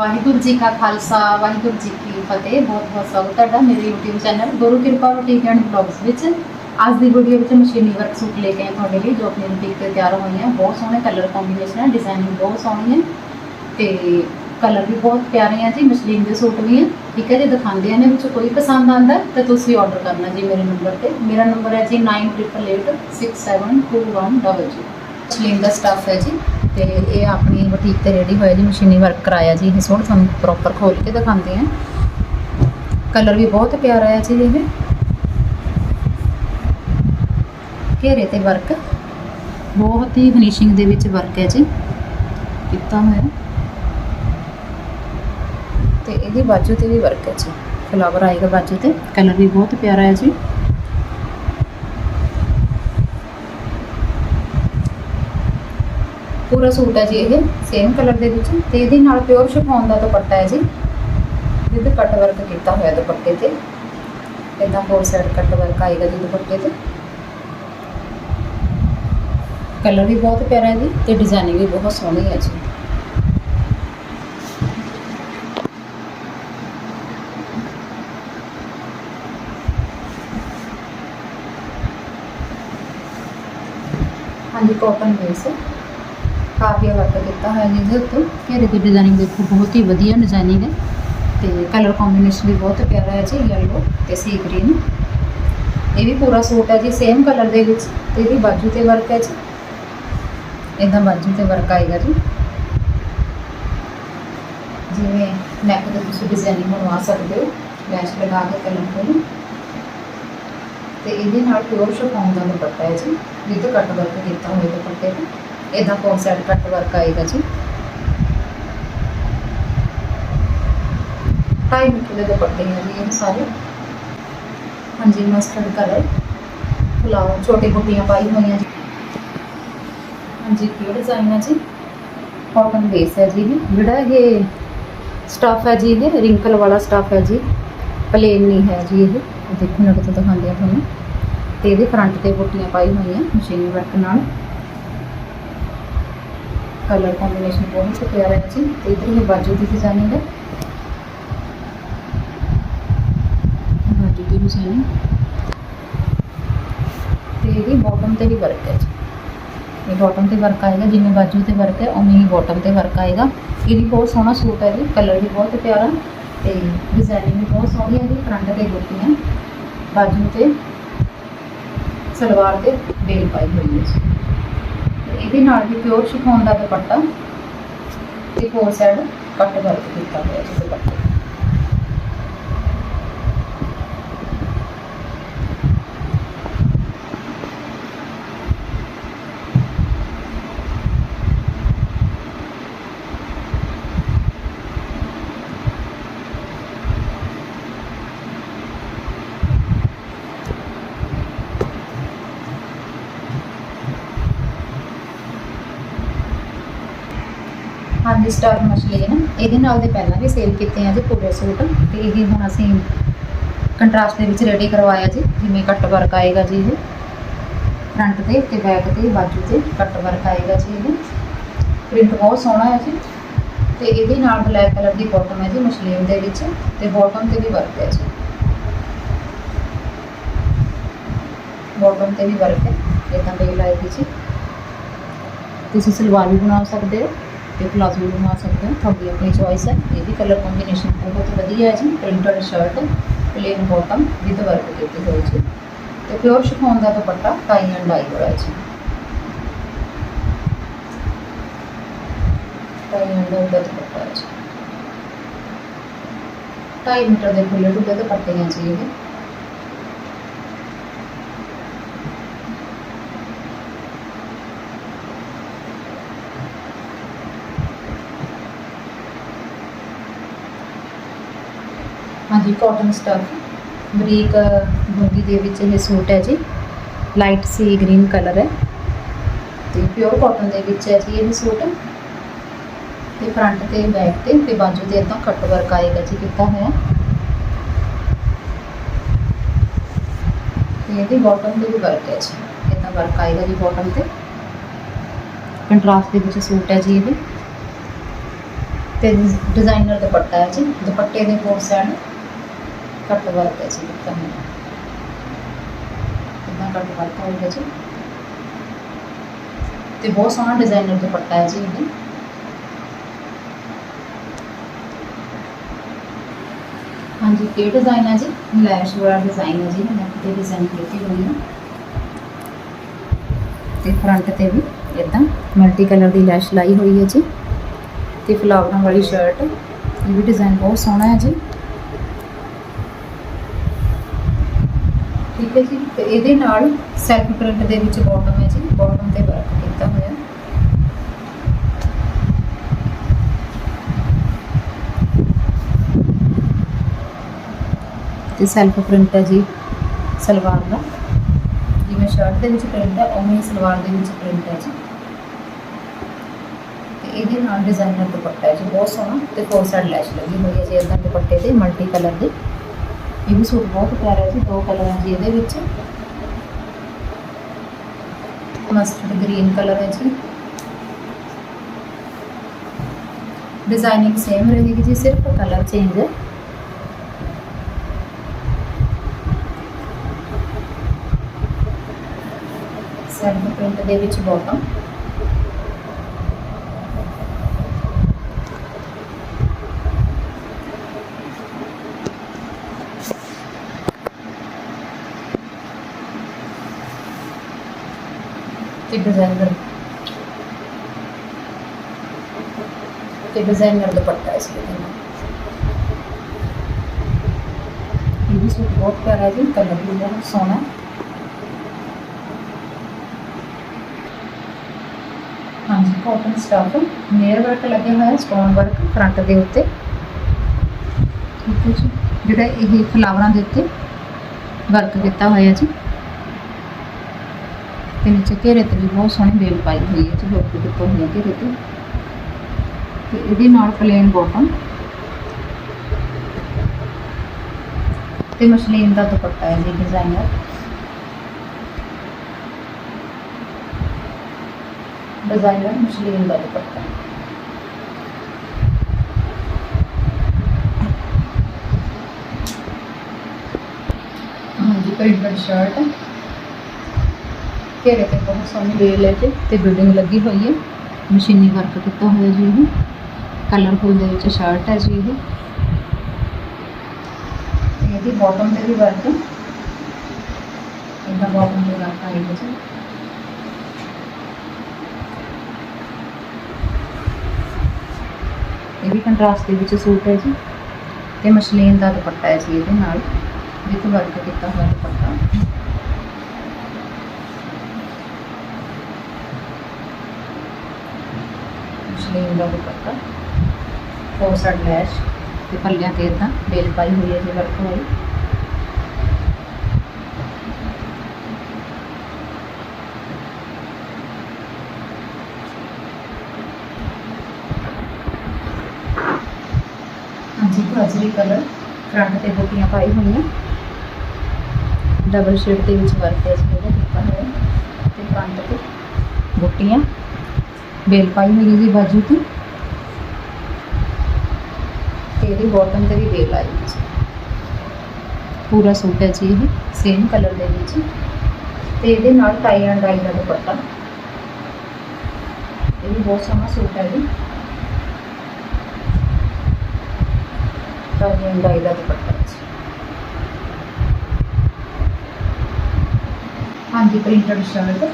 ਵਾਹਿਗੁਰੂ ਜੀ ਕਾ ਖਾਲਸਾ, ਵਾਹਿਗੁਰੂ ਜੀ ਕੀ ਫਤਿਹ। ਬਹੁਤ ਬਹੁਤ ਸਵਾਗਤ ਤੁਹਾਡਾ ਮੇਰੇ YouTube ਚੈਨਲ ਗੁਰੂ ਕਿਰਪਾ ਬੁਟੀਕ ਐਂਡ ਬਲੌਗਸ ਵਿੱਚ। ਅੱਜ ਦੀ ਵੀਡੀਓ ਵਿੱਚ ਮਸ਼ੀਨੀ ਵਰਕ ਸੂਟ ਲੈ ਕੇ ਆਏ ਤੁਹਾਡੇ ਲਈ, ਜੋ ਆਪਣੀ ਬੁਟੀਕ ਤੇ ਤਿਆਰ ਹੋਏ ਆ ਬਹੁਤ ਸੋਹਣੇ ਕਲਰ ਕੰਬੀਨੇਸ਼ਨ ਹੈ ਡਿਜ਼ਾਈਨਿੰਗ ਬਹੁਤ ਸੋਹਣੀ ਹੈ ਤੇ ਕਲਰ ਵੀ ਬਹੁਤ ਪਿਆਰੇ ਆ ਜੀ ਮਸ਼ੀਨ ਦੇ ਸੂਟ ਵੀ ਹੈ ਠੀਕ ਹੈ ਜੀ, ਦਿਖਾਉਂਦੇ ਨੇ ਵਿੱਚ ਕੋਈ ਪਸੰਦ ਆਂਦਾ ਤਾਂ ਤੁਸੀਂ ਆਰਡਰ ਕਰਨਾ ਜੀ ਮੇਰੇ ਨੰਬਰ ਤੇ। ਮੇਰਾ ਨੰਬਰ ਹੈ ਜੀ 9888672100 ਮਸ਼ਲੀਨ ਦਾ ਸਟੱਫ ਹੈ ਜੀ, ਤੇ ਇਹ ਆਪਣੀ ਬੁਟੀਕ ਤੇ ਰੈਡੀ ਹੋਇਆ ਜੀ, ਮਸ਼ੀਨੀ ਵਰਕ ਕਰਾਇਆ ਜੀ, ਇਹ ਸੋਹਣਾ ਤੁਹਾਨੂੰ ਪ੍ਰੋਪਰ ਖੋਲ ਕੇ ਦਿਖਾਉਂਦੇ ਆ ਕਲਰ ਵੀ ਬਹੁਤ ਪਿਆਰਾ ਹੈ ਜੀ ਇਹ। ਘੇਰੇ ਤੇ ਵਰਕ ਬਹੁਤ ਹੀ ਫਿਨਿਸ਼ਿੰਗ ਦੇ ਵਿੱਚ ਵਰਕ ਹੈ ਜੀ, ਕੀਤਾ ਹੋਇਆ। ਤੇ ਇਹਦੀ ਬਾਜੂ ਤੇ ਵੀ ਵਰਕ ਹੈ ਜੀ ਫਲਾਵਰ ਆਏਗਾ ਬਾਜੂ ਤੇ ਕਲਰ ਵੀ ਬਹੁਤ ਪਿਆਰਾ ਹੈ ਜੀ। ਪੂਰਾ ਸੂਟ ਹੈ ਜੀ ਇਹ ਸੇਮ ਕਲਰ ਦੇ ਵਿੱਚ ਤੇ ਇਹਦੇ ਨਾਲ ਪਿਓਰ ਸ਼ਿਫੋਨ ਦਾ ਦੁਪੱਟਾ ਹੈ ਜੀ। ਵਿਦ ਕੱਟ ਵਰਕ ਕੀਤਾ ਹੋਇਆ ਦੁਪੱਟੇ ਤੇ। ਇਦਾਂ ਫੋਰ ਸਾਈਡ ਕੱਟ ਵਰਕ ਆਏਗਾ ਜੀ ਦੁਪੱਟੇ ਤੇ। ਕਲਰ ਵੀ ਬਹੁਤ ਪਿਆਰਾ ਹੈ ਜੀ ਤੇ ਡਿਜ਼ਾਈਨਿੰਗ ਵੀ ਬਹੁਤ ਸੋਹਣੀ ਹੈ ਜੀ। ਹਾਂਜੀ ਕਾਟਨ ਬੇਸ ਕਾਫੀ ਵਰਕ ਕੀਤਾ ਹੋਇਆ ਜੀ ਇਹਦੇ ਉੱਤੇ। ਘੇਰੇ ਦੀ ਡਿਜ਼ਾਈਨਿੰਗ ਦੇਖੋ, ਬਹੁਤ ਹੀ ਵਧੀਆ ਡਿਜ਼ਾਈਨਿੰਗ ਹੈ। ਤੇ ਕਲਰ ਕੰਬੀਨੇਸ਼ਨ ਵੀ ਬਹੁਤ ਪਿਆਰਾ ਹੈ ਜੀ ਯੈਲੋ ਤੇ ਸੀ ਗ੍ਰੀਨ ਇਹ ਵੀ ਪੂਰਾ ਸੂਟ ਹੈ ਜੀ ਸੇਮ ਕਲਰ ਦੇ ਵਿੱਚ। ਤੇ ਇਹਦੀ ਬਾਜੂ ਤੇ ਵਰਕ ਹੈ ਜੀ। ਇਹਦਾ ਬਾਜੂ ਤੇ ਵਰਕ ਆਏਗਾ ਜੀ। ਜਿਵੇਂ ਨੈਕ ਤੇ ਤੁਸੀਂ ਡਿਜ਼ਾਈਨਿੰਗ ਬਣਵਾ ਸਕਦੇ ਹੋ ਲੈਸ਼ ਲਗਾ ਕੇ ਕਲਰ ਕੋਲ ਤੇ ਇਹਦੇ ਨਾਲ ਪਿਓਰ ਸ਼ਿਫੋਨ ਦਾ ਦੁਪੱਟਾ ਹੈ ਜੀ। ਵਿਦ ਕੱਟ ਵਰਕ ਕੀਤਾ ਹੋਇਆ ਦੁਪੱਟੇ ਤੇ। ਇਹਦਾ ਫੋਰ ਕੱਟ ਵਰਕ ਆਏਗਾ ਜੀ। ਢਾਈ ਮੀਟਰ ਦੇ ਦੁਪੱਟੇ ਹੈ ਜੀ ਇਹ ਸਾਰੇ। ਹਾਂਜੀ ਮਸਟਰਡ ਕਲਰ ਫਲਾਵਰ ਛੋਟੇ ਬੁੱਟੀਆਂ ਪਾਈ ਹੋਈਆਂ ਜੀ। ਹਾਂਜੀ ਕੀ ਡਿਜ਼ਾਈਨ ਹੈ ਜੀ? ਕਾਟਨ ਬੇਸ ਹੈ ਜੀ। ਜਿਹੜਾ ਇਹ ਸਟਾਫ ਹੈ ਜੀ, ਇਹ ਰਿੰਕਲ ਵਾਲਾ ਸਟਾਫ ਹੈ ਜੀ। ਪਲੇਨ ਨਹੀਂ ਹੈ ਜੀ ਇਹ। ਦੇਖੋ ਨਾ ਕਿਤੇ ਦਿਖਾਉਂਦੇ ਆ ਤੁਹਾਨੂੰ। ਤੇ ਇਹਦੇ ਫਰੰਟ ਤੇ ਬੁੱਟੀਆਂ ਪਾਈ ਹੋਈਆਂ ਮਸ਼ੀਨੀ ਵਰਕ ਨਾਲ। ਕਲਰ ਕੰਬੀਨੇਸ਼ਨ ਬਹੁਤ ਹੀ ਪਿਆਰਾ ਹੈ ਜੀ ਤੇ ਇਧਰ ਇਹ ਬਾਜੂ ਦੀ ਡਿਜ਼ਾਈਨਿੰਗ ਹੈ ਬਾਜੂ ਦੀ ਡਿਜ਼ਾਈਨਿੰਗ ਤੇ ਇਹਦੀ ਬਾਟਮ ਤੇ ਵੀ ਵਰਕ ਹੈ ਜੀ ਇਹ ਬਾਟਮ ਤੇ ਵਰਕ ਆਏਗਾ ਜਿਵੇਂ ਬਾਜੂ ਤੇ ਵਰਕ ਹੈ ਉਵੇਂ ਹੀ ਬਾਟਮ ਤੇ ਵਰਕ ਆਏਗਾ ਇਹ ਵੀ ਬਹੁਤ ਸੋਹਣਾ ਸੂਟ ਹੈ ਜੀ ਕਲਰ ਵੀ ਬਹੁਤ ਪਿਆਰਾ ਤੇ ਡਿਜ਼ਾਈਨਿੰਗ ਵੀ ਬਹੁਤ ਸੋਹਣੀ ਹੈ ਜੀ ਫਰੰਟ ਤੇ ਬੁੱਟੀਆਂ ਬਾਜੂ ਤੇ ਸਲਵਾਰ ਤੇ ਬੇਲ ਪਾਈ ਹੋਈ ਹੈ ਜੀ ਤੇ ਇਹਦੇ ਨਾਲ ਵੀ ਪਿਓਰ ਸ਼ਿਫੋਨ ਦਾ ਦੁਪੱਟਾ ਤੇ ਫੋਰ ਸਾਈਡ ਕੱਟ ਵਰਕ ਕੀਤਾ ਹੋਇਆ ਜੀ ਦੁਪੱਟੇ ਤੇ। ਹਾਂਜੀ ਸਟਾਰ ਮਸ਼ਲੀਨ ਇਹਦੇ ਨਾਲ ਦੇ ਪਹਿਲਾਂ ਵੀ ਸੇਲ ਕੀਤੇ ਆ ਜੀ ਪੂਰੇ ਸੂਟ। ਤੇ ਇਹ ਹੁਣ ਅਸੀਂ ਕੰਟਰਾਸਟ ਦੇ ਵਿੱਚ ਰੈਡੀ ਕਰਵਾਇਆ ਜੀ, ਜਿਵੇਂ ਕੱਟ ਵਰਕ ਆਏਗਾ ਜੀ ਇਹ। ਫਰੰਟ ਤੇ ਤੇ ਬੈਕ ਤੇ, ਬਾਜੂ ਤੇ ਕੱਟ ਵਰਕ ਆਏਗਾ ਜੀ ਇਹ। ਪ੍ਰਿੰਟ ਬਹੁਤ ਸੋਹਣਾ ਹੈ ਜੀ। ਤੇ ਇਹਦੇ ਨਾਲ ਬਲੈਕ ਕਲਰ ਦੀ ਬਾਟਮ ਹੈ ਜੀ, ਮਸ਼ਲੀਨ ਦੇ ਵਿੱਚ। ਤੇ ਬਾਟਮ ਤੇ ਵੀ ਵਰਕ ਹੈ ਜੀ। ਬਾਟਮ ਤੇ ਵੀ ਵਰਕ ਹੈ। ਇਦਾਂ ਬੇਲ ਆਏਗੀ ਜੀ। ਤੁਸੀਂ ਸਲਵਾਰ ਵੀ ਬਣਾ ਸਕਦੇ ਹੋ। ਤੇ ਪਲਾਜ਼ੋ ਵੀ ਬਣਾ ਸਕਦੇ ਹੋ। ਤੁਹਾਡੀ ਆਪਣੀ ਚੋਇਸ ਹੈ। ਇਹ ਵੀ ਕਲਰ ਕੰਬੀਨੇਸ਼ਨ ਬਹੁਤ ਵਧੀਆ ਹੈ ਜੀ। Printed shirt plain bottom with work ਕੀਤੀ ਹੋਈ ਜੀ। ਤੇ ਪਿਓਰ ਸ਼ਿਫੋਨ ਦਾ ਦੁਪੱਟਾ ਟਾਈ ਐਂਡ ਡਾਈ ਵਾਲਾ ਜੀ। ਟਾਈ ਐਂਡ ਡਾਈ ਦਾ ਦੁਪੱਟਾ ਜੀ। ਢਾਈ ਮੀਟਰ ਦੇ ਖੁੱਲੇ ਡੁੱਲੇ ਦੁਪੱਟੇ ਹੈ ਜੀ ਇਹ। ਹਾਂਜੀ ਕਾਟਨ ਸਟਫ ਬਰੀਕ ਬੂੰਦੀ ਦੇ ਵਿੱਚ ਇਹ ਸੂਟ ਹੈ ਜੀ। ਲਾਈਟ ਸੀ ਗ੍ਰੀਨ ਕਲਰ ਹੈ। ਤੇ ਪਿਓਰ ਕਾਟਨ ਦੇ ਵਿੱਚ ਹੈ ਜੀ ਇਹ ਸੂਟ। ਤੇ ਫਰੰਟ ਤੇ ਬੈਕ ਤੇ ਤੇ ਬਾਜੂ ਤੇ ਇਦਾਂ ਕੱਟ ਵਰਕ ਆਏਗਾ ਜੀ, ਕੀਤਾ ਹੋਇਆ। ਤੇ ਇਹਦੀ ਬਾਟਮ ਦੇ ਵੀ ਵਰਕ ਹੈ ਜੀ। ਇਦਾਂ ਵਰਕ ਆਏਗਾ ਜੀ ਬਾਟਮ ਤੇ। ਕੰਟਰਾਸਟ ਦੇ ਵਿੱਚ ਸੂਟ ਹੈ ਜੀ ਇਹਦੇ ਤੇ ਡਿਜ਼ਾਈਨਰ ਦੁਪੱਟਾ ਹੈ ਜੀ। ਦੁਪੱਟੇ ਦੇ ਫੋਰ ਸਾਈਡ ਕੱਟ ਵਰਕ ਹੈ ਜੀ ਦਿੱਤਾ ਕਿੰਨਾ ਕੱਟ ਵਰਕ ਹੋਊਗਾ ਜੀ? ਤੇ ਬਹੁਤ ਸੋਹਣਾ ਡਿਜ਼ਾਈਨਰ ਦੁਪੱਟਾ ਹੈ ਜੀ ਇਹ ਹਾਂਜੀ, ਇਹ ਡਿਜ਼ਾਈਨ ਹੈ ਜੀ ਲੈਸ਼ ਵਾਲਾ ਡਿਜ਼ਾਈਨ ਹੈ ਜੀ ਨੈਕ ਤੇ ਡਿਜ਼ਾਈਨ ਕੀਤੀ ਹੋਈ ਹੈ। ਤੇ ਫਰੰਟ ਤੇ ਵੀ ਇਦਾਂ ਮਲਟੀ ਕਲਰ ਦੀ ਲੈਸ਼ ਲਾਈ ਹੋਈ ਹੈ ਜੀ। ਤੇ ਫਲਾਵਰਾਂ ਵਾਲੀ ਸ਼ਰਟ ਇਹ ਵੀ ਡਿਜ਼ਾਈਨ ਬਹੁਤ ਸੋਹਣਾ ਹੈ ਜੀ। ਠੀਕ ਹੈ ਜੀ। ਤੇ ਇਹਦੇ ਨਾਲ ਸੈਲਫ ਪ੍ਰਿੰਟ ਦੇ ਵਿੱਚ ਬਾਟਮ ਹੈ ਜੀ। ਬਾਟਮ ਤੇ ਵਰਕ ਕੀਤਾ ਹੋਇਆ। ਤੇ ਸੈਲਫ ਪ੍ਰਿੰਟ ਹੈ ਜੀ ਸਲਵਾਰ ਦਾ। ਜਿਵੇਂ ਸ਼ਰਟ ਦੇ ਵਿੱਚ ਪ੍ਰਿੰਟ ਹੈ, ਉਵੇਂ ਹੀ ਸਲਵਾਰ ਦੇ ਵਿੱਚ ਪ੍ਰਿੰਟ ਹੈ ਜੀ। ਤੇ ਇਹਦੇ ਨਾਲ ਡਿਜ਼ਾਈਨਰ ਦੁਪੱਟਾ ਹੈ ਜੀ। ਬਹੁਤ ਸੋਹਣਾ ਤੇ ਫੋਰ ਸਾਈਡ ਲੈਸ਼ ਲੱਗੀ ਹੋਈ ਹੈ ਜੀ। ਇਦਾਂ ਦੁਪੱਟੇ ਤੇ ਮਲਟੀ ਕਲਰ ਦੇ। ਇਹ ਵੀ ਸੂਟ ਬਹੁਤ ਪਿਆਰਾ ਹੈ ਦੋ ਕਲਰ ਹੈ ਜੀ ਇਹਦੇ ਵਿੱਚ। ਮਸਟਰਡ ਗ੍ਰੀਨ ਕਲਰ ਹੈ ਜੀ। ਡਿਜ਼ਾਈਨਿੰਗ ਸੇਮ ਰਹੇਗੀ ਜੀ, ਸਿਰਫ ਕਲਰ ਚੇਂਜ ਹੈ ਸੈਲਫ ਪ੍ਰਿੰਟ ਦੇ ਵਿੱਚ ਤੇ ਡਿਜ਼ਾਈਨਰ ਤੇ ਡਿਜ਼ਾਈਨਰ ਦੁਪੱਟਾ ਇਸ ਦੇ। ਨਾਲ ਇਹ ਵੀ ਸੂਟ ਬਹੁਤ ਪਿਆਰਾ ਹੈ ਜੀ ਕਲਰ ਵੀ ਬਹੁਤ ਸੋਹਣਾ ਹਾਂਜੀ ਕਾਟਨ ਸਟਫ ਨੇਅਰ ਵਰਕ ਲੱਗਿਆ ਹੋਇਆ ਸਟੋਨ ਵਰਕ ਫਰੰਟ ਦੇ ਉੱਤੇ। ਠੀਕ ਹੈ ਜੀ, ਜਿਹੜਾ ਇਹ ਫਲਾਵਰਾਂ ਦੇ ਉੱਤੇ ਵਰਕ ਕੀਤਾ ਹੋਇਆ ਜੀ। ਤੇ ਨੀਚੇ ਘੇਰੇ ਤੇ ਵੀ ਬਹੁਤ ਸੋਹਣੀ ਬੇਲ ਪਾਈ ਹੋਈ ਹੈ ਜੀ ਵਰਕ ਦਿੱਤਾ ਹੋਇਆ ਘੇਰੇ ਤੇ। ਤੇ ਇਹਦੇ ਨਾਲ ਪਲੇਨ ਬਾਟਮ ਤੇ ਮਸ਼ਲੀਨ ਦਾ ਦੁਪੱਟਾ ਹੈ ਜੀ ਡਿਜ਼ਾਈਨਰ ਡਿਜ਼ਾਈਨਰ ਮਸ਼ਲੀਨ ਦਾ ਦੁਪੱਟਾ। ਹਾਂਜੀ ਪ੍ਰਿੰਟਡ ਸ਼ਰਟ ਘੇਰੇ ਤੇ ਬਹੁਤ ਸੋਹਣੀ ਬੇਲ ਹੈ ਜੀ ਤੇ ਬਿਲਡਿੰਗ ਲੱਗੀ ਹੋਈ ਹੈ। ਮਸ਼ੀਨੀ ਵਰਕ ਕੀਤਾ ਹੋਇਆ ਜੀ ਇਹ। ਕਲਰਫੁਲ ਦੇ ਵਿੱਚ ਸ਼ਰਟ ਹੈ ਜੀ ਇਹ। ਤੇ ਇਹਦੀ ਬਾਟਮ ਤੇ ਵੀ ਵਰਕ ਇਹਦਾ ਬਾਟਮ ਤੇ ਵਰਕ ਆਏਗਾ ਜੀ ਇਹ ਵੀ ਕੰਟਰਾਸਟ ਦੇ ਵਿੱਚ ਸੂਟ ਹੈ ਜੀ। ਤੇ ਮਸ਼ਲੀਨ ਦਾ ਦੁਪੱਟਾ ਹੈ ਜੀ ਇਹਦੇ ਨਾਲ। ਵਿਦ ਵਰਕ ਕੀਤਾ ਹੋਇਆ ਦੁਪੱਟਾ। ਮਸ਼ਲੀਨ ਦਾ ਦੁਪੱਟਾ ਫੋਰ ਸਾਈਡ ਲੈਸ਼ ਤੇ ਪੱਲਿਆਂ ਤੇ ਇਦਾਂ ਬੇਲ ਪਾਈ ਹੋਈ ਹੈ ਜੀ ਵਰਕ ਹੋਈ। ਹਾਂਜੀ ਗਾਜਰੀ ਕਲਰ ਫਰੰਟ ਤੇ ਬੂਟੀਆਂ ਪਾਈ ਹੋਈਆਂ। ਡਬਲ ਸ਼ੇਡ ਦੇ ਵਿੱਚ ਵਰਕ ਹੈ ਜੀ ਇਹਦਾ ਕੀਤਾ ਹੋਇਆ। ਤੇ ਫਰੰਟ ਤੇ ਬੂਟੀਆਂ। ਬੇਲ ਪਾਈ ਹੋਈ ਹੈ ਜੀ ਬਾਜੂ ਤੇ। ਤੇ ਇਹਦੀ ਬਾਟਮ ਤੇ ਵੀ ਬੇਲ ਆਈ ਹੈ ਜੀ ਕਲਰ ਦੇ ਵਿੱਚ। ਤੇ ਇਹਦੇ ਨਾਲ ਟਾਈ ਐਂਡ ਡਾਈ ਦਾ ਦੁਪੱਟਾ। ਇਹ ਵੀ ਬਹੁਤ ਸੋਹਣਾ ਸੂਟ ਹੈ ਜੀ। ਟਾਈ ਐਂਡ ਡਾਈ ਦਾ ਦੁਪੱਟਾ ਹਾਂਜੀ ਪ੍ਰਿੰਟਡ ਸ਼ਰਟ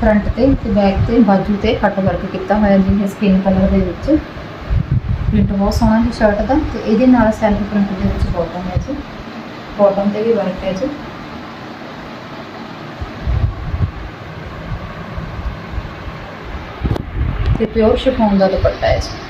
ਫਰੰਟ ਤੇ ਤੇ ਬੈਕ ਤੇ ਬਾਜੂ ਤੇ ਕੱਟ ਵਰਕ ਕੀਤਾ ਹੋਇਆ ਜੀ ਇਹ ਸਕਿਨ ਕਲਰ ਦੇ ਵਿੱਚ। ਪ੍ਰਿੰਟ ਬਹੁਤ ਸੋਹਣਾ ਹੈ ਸ਼ਰਟ ਦਾ ਤੇ ਇਹਦੇ ਨਾਲ ਸੈਲਫ ਪ੍ਰਿੰਟ ਦੇ ਵਿੱਚ ਬਾਟਮ ਹੈ ਜੀ। ਬਾਟਮ ਤੇ ਵੀ ਵਰਕ ਹੈ ਜੀ। ਤੇ ਪਿਓਰ ਸ਼ਿਫੋਨ ਦਾ ਦੁਪੱਟਾ ਹੈ ਜੀ।